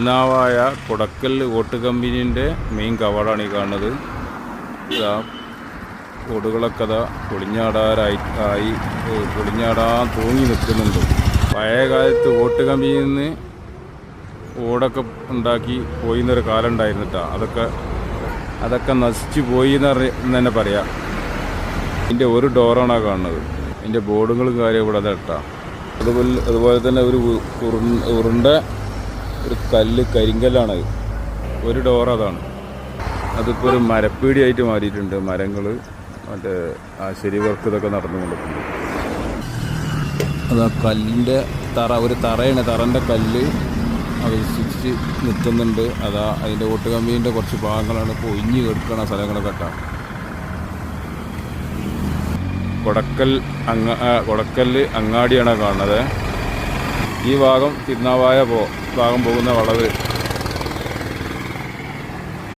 തിരുനാവായ കൊടക്കൽ ഓട്ട് കമ്പനീന്റെ മെയിൻ കവാടാണ് ഈ കാണുന്നത്. ഇതാ ഓടുകളൊക്കെ അതാ പൊളിഞ്ഞാടാറായി ആയി പൊളിഞ്ഞാടാൻ തൂങ്ങി നിൽക്കുന്നുണ്ട്. പഴയ കാലത്ത് ഓട്ട് കമ്പനിയിൽ നിന്ന് ഓടൊക്കെ ഉണ്ടാക്കി പോയി എന്നൊരു കാലം ഉണ്ടായിരുന്നിട്ടാ. അതൊക്കെ അതൊക്കെ നശിച്ച് പോയി എന്ന് തന്നെ പറയാം. ഇതിന്റെ ഒരു ഡോറാണ് കാണുന്നത്. ഇതിന്റെ ബോർഡുകളും കാര്യം ഇവിടെ അതെട്ടാ അതുപോലെ അതുപോലെ തന്നെ ഒരു ഉരുണ്ട ഒരു കല്ല് കരിങ്കല്ലാണ്. ഒരു ഡോർ അതാണ്. അതിപ്പോൾ ഒരു മരപ്പീടിയായിട്ട് മാറിയിട്ടുണ്ട്. മരങ്ങൾ മറ്റേ ആശരി വർക്ക് ഇതൊക്കെ നടന്നുകൊണ്ടിട്ടുണ്ട് അത് ആ കല്ലിന്റെ തറ ഒരു തറയാണ്. തറന്റെ കല്ല് അവശിച്ച് നിൽക്കുന്നുണ്ട്. അതാ അതിന്റെ ഓട്ട് കമ്പീന്റെ കുറച്ച് ഭാഗങ്ങളാണ് ഇപ്പോൾ ഒഴിഞ്ഞ് കിടക്കുന്ന സ്ഥലങ്ങളൊക്കെ ഇട്ടാ കൊടക്കൽ അങ്ങ കൊടക്കല്ല് കൊടക്കൽ അങ്ങാടിയാണ് കാണുന്നത്. ഈ ഭാഗം തിരുനാവായ പോ ഭാഗം പോകുന്ന വളവ്.